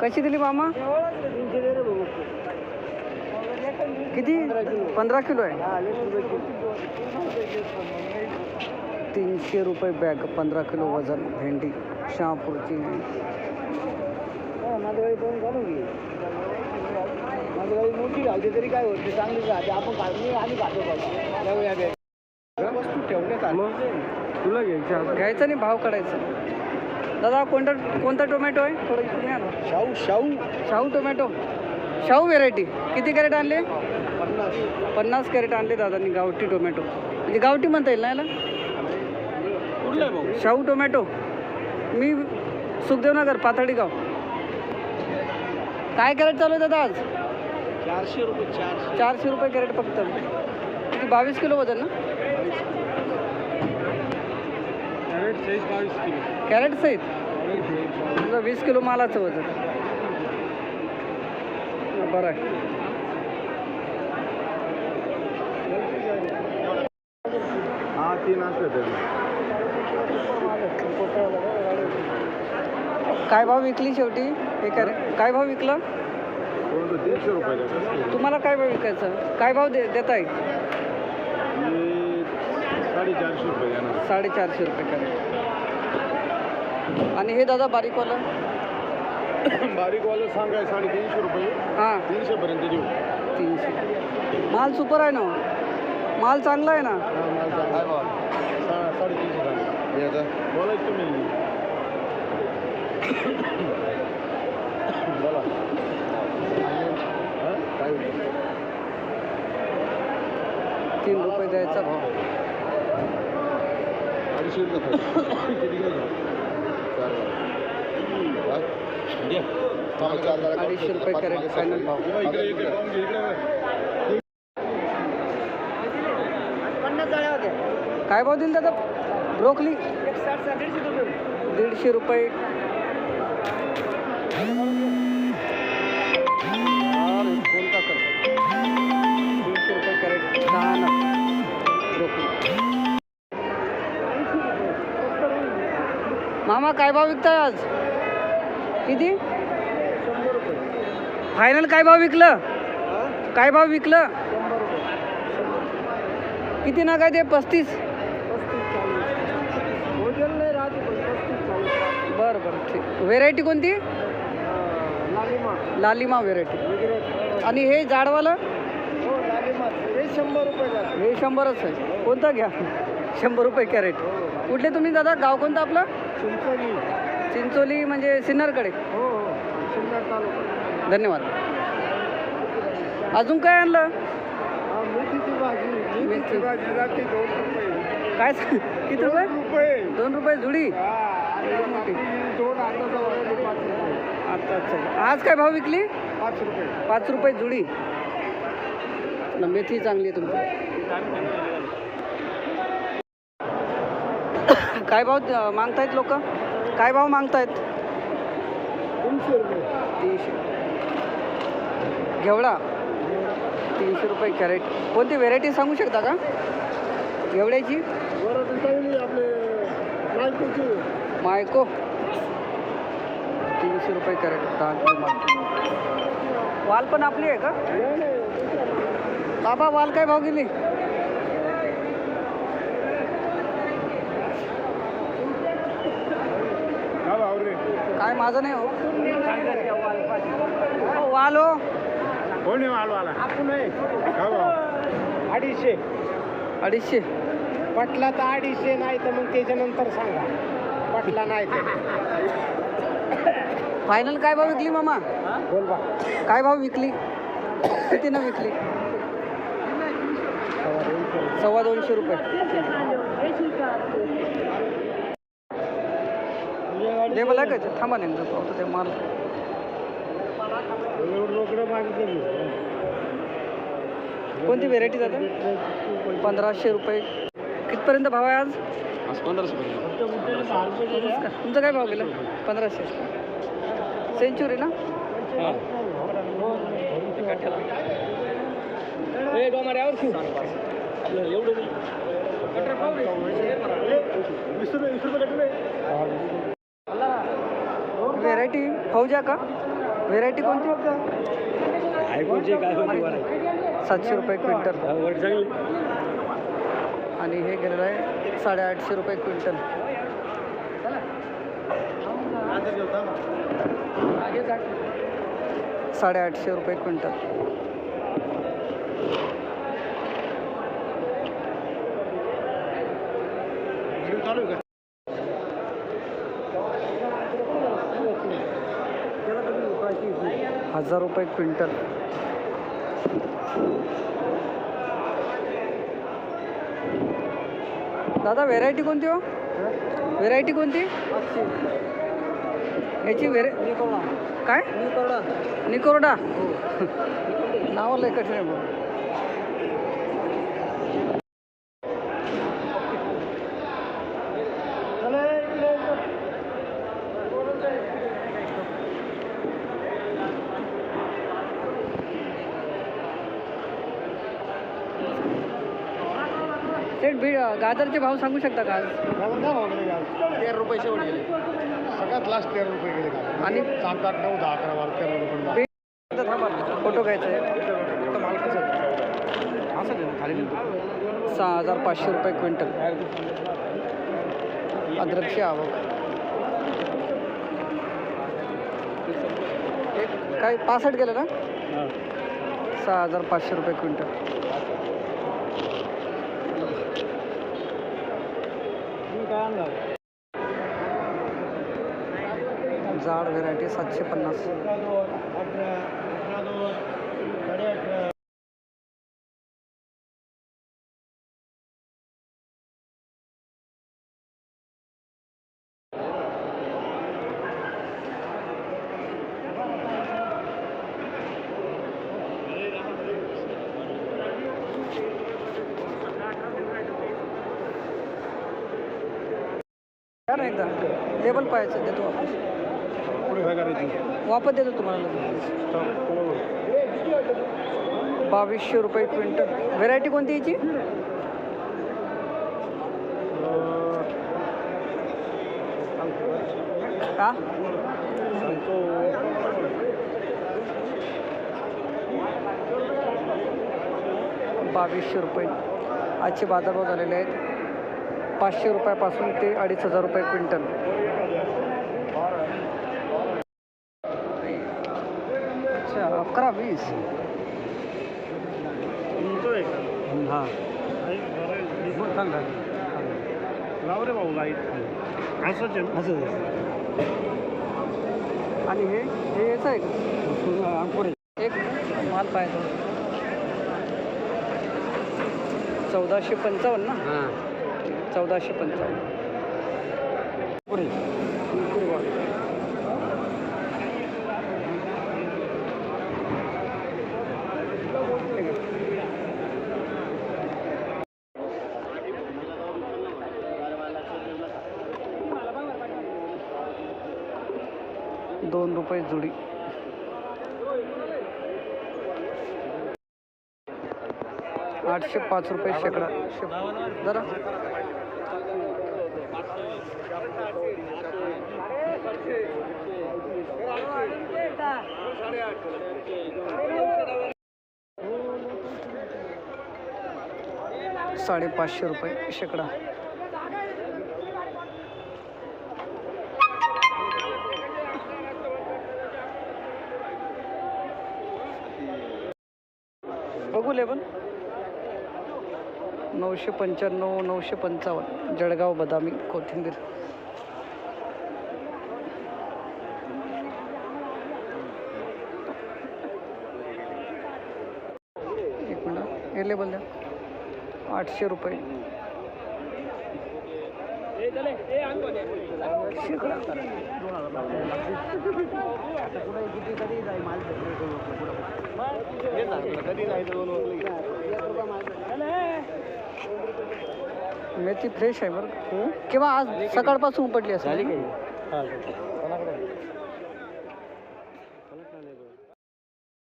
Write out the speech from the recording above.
कशी दिली मामा? किती? पंधरा किलो आहे. तीनशे रुपये बॅग पंधरा किलो वजन भेंडी शहापूरची. मोठी राहते तरी काय होत नाही चांगली राहते आपण वस्तू ठेवण्यात आलं तुला घ्यायचं घ्यायचं नाही भाव काढायचा. दादा कोणता कोणता टोमॅटो आहे? थोडं इकडे या ना. शाहू शाहू. शाहू टोमॅटो शाहू व्हेरायटी किती कॅरेट आणले? पन्नास. पन्नास कॅरेट आणले दादांनी गावठी टोमॅटो म्हणजे गावठी म्हणता येईल ना याला? कुठलं भाऊ. शाहू टोमॅटो मी सुखदेवनगर पाथर्डी गाव काय कॅरेट चालू आहे दादा आज? चारशे रुपये चारशे. चारशे रुपये कॅरेट फक्त. किती बावीस किलो वजन ना? कॅरेट सहित? वीस किलो मालाचं वजन. बरं आहे. हा तीन असलं तरी. काय भाव विकली शेवटी? हे कॅरेट काय भाव विकलं? रुपये तुम्हाला काय भाव विकायचं? काय भाव दे देताय साडेचारशे रुपये साडेचारशे रुपये कॅरेट आणि हे दादा बारीकवालं बारीकवालं सांगाय साडेतीनशे रुपये. हां. तीनशे पर्यंत देऊ. तीनशे. माल सुपर आहे ना माल चांगला आहे ना? हा माल चांगला साडेतीनशे सांगा बोलायचं तुम्ही. बोला. हा? काय तीन रुपये द्यायचा. भाव किती घ्या. चार अडीचशे रुपये फायनल भाव. काय भाव दिल दादा ब्रोकली? दीडशे रुपये. कोणता करतो दीडशे रुपये करेक्ट दहा मामा काय भाव विकताय आज? किती? फायनल काय भाव विकलं? काय भाव विकलं? किती ना काय ते पस्तीस. बरं बरं ठीक. व्हेरायटी कोणती? लालिमा व्हेरायटी आणि हे जाडवालं शंभर रुपये हे शंभरच आहे कोणतं घ्या? शंभर रुपये कॅरेट. कुठले तुम्ही दादा? गाव कोणतं आपलं? चिंचोली. चिंचोली म्हणजे सिन्नरकडे. हो हो. सिन्नर तालुका. धन्यवाद. अजून काय आणलं? मेथीची भाजी. मेथीची भाजी जाते दोन रुपये. काय स- किती रुपये? रुपये. दोन रुपये जुडी? हा, आणि मोठी. दोन आता जवळ पाच रुपये. अच्छा अच्छा. आज काय भाव विकली? पाच रुपये. पाच रुपये जुडी. मेथी चांगली आहे तुमची. काय भाव मागतायत लोक? काय भाव मागतायत? तीनशे रुपये. तीनशे घेवडा? तीनशे रुपये कॅरेट. कोणती व्हेरायटी सांगू शकता का? घेवड्याची? मायको. तीनशे रुपये कॅरेट. दहा वाल पण आपली आहे का? बाबा वाल काय भाव गेली हा भाऊ रे काय माझं नाही हो. हो, वाल. कोण मालवाला आपण आहे. हा. अडीचशे. अडीचशे. पटला तर अडीचशे नाही तर मग त्याच्यानंतर सांगा. पटला नाही तर. फायनल काय भाव विकली मामा? बोल बा. काय भाव विकली? कितीनं विकली? सव्वा दोनशे रुपये. दे मला काय ते? थांबा नेमकं पाहतो ते माल रोकडं मागितलं कोणती व्हेरायटी जातं? पंधराशे रुपये. कितपर्यंत भाव आहे आज? आज पंधराशे तुमचा काय भाव गेला? पंधराशे. सेंचुरी ना? फौजा का? व्हेरायटी कोणती? काय सातशे रुपये क्विंटल. आणि हे गेलेलं आहे साडेआठशे रुपये क्विंटल. साडेआठशे रुपये क्विंटल चालू आहे का हजार रुपये क्विंटल. दादा व्हेरायटी कोणती हो? व्हेरायटी कोणती? याची व्हेरे काय? निकोरडा नाव लय कठीण आहे. सेठ बी गाजरचे भाव सांगू शकता का आज? तेरा रुपये शेवट गेले. सगळ्यात लास्ट तेरा रुपये गेले आणि? सात आठ नऊ दहा अकरा बारा तेरा रुपये फोटो घ्यायचा. आहे? सहा हजार पाचशे रुपये क्विंटल. अद्रकची आवक. काय पासष्ट गेलं ना? सहा हजार पाचशे रुपये क्विंटल. जाड व्हेरायटी सातशे पन्नास. या ना एकदा? लेबल पाहायचं देतो वापस. वापस देतो तुम्हाला. बावीसशे रुपये क्विंटल. व्हेरायटी कोणती याची? का बावीसशे रुपये. आजचे बाजारभाव झालेले आहेत. पाचशे रुपयापासून ते अडीच हजार रुपये क्विंटल. अच्छा अकरा वीस. हां. रे भाऊ लाइट असंच आणि हे हे याचं आहे का? एक माल पाहिजे. चौदाशे पंचावन्न ना? चौदाशे पंचावन्न. पुढे दोन रुपये जुडी. आठशे पाच रुपये शेकडा. शे- जरा. साडेपाचशे रुपये शेकडा. बघू लेबल नऊशे पंच्याण्णव नऊशे पंचावन्न जळगाव बदामी कोथिंबीर. एक मिनिट एलेबल द्या. आठशे रुपये. कधी जायचं दोन मेथी फ्रेश आहे बरं किंवा आज सकाळपासून उपटली असेल?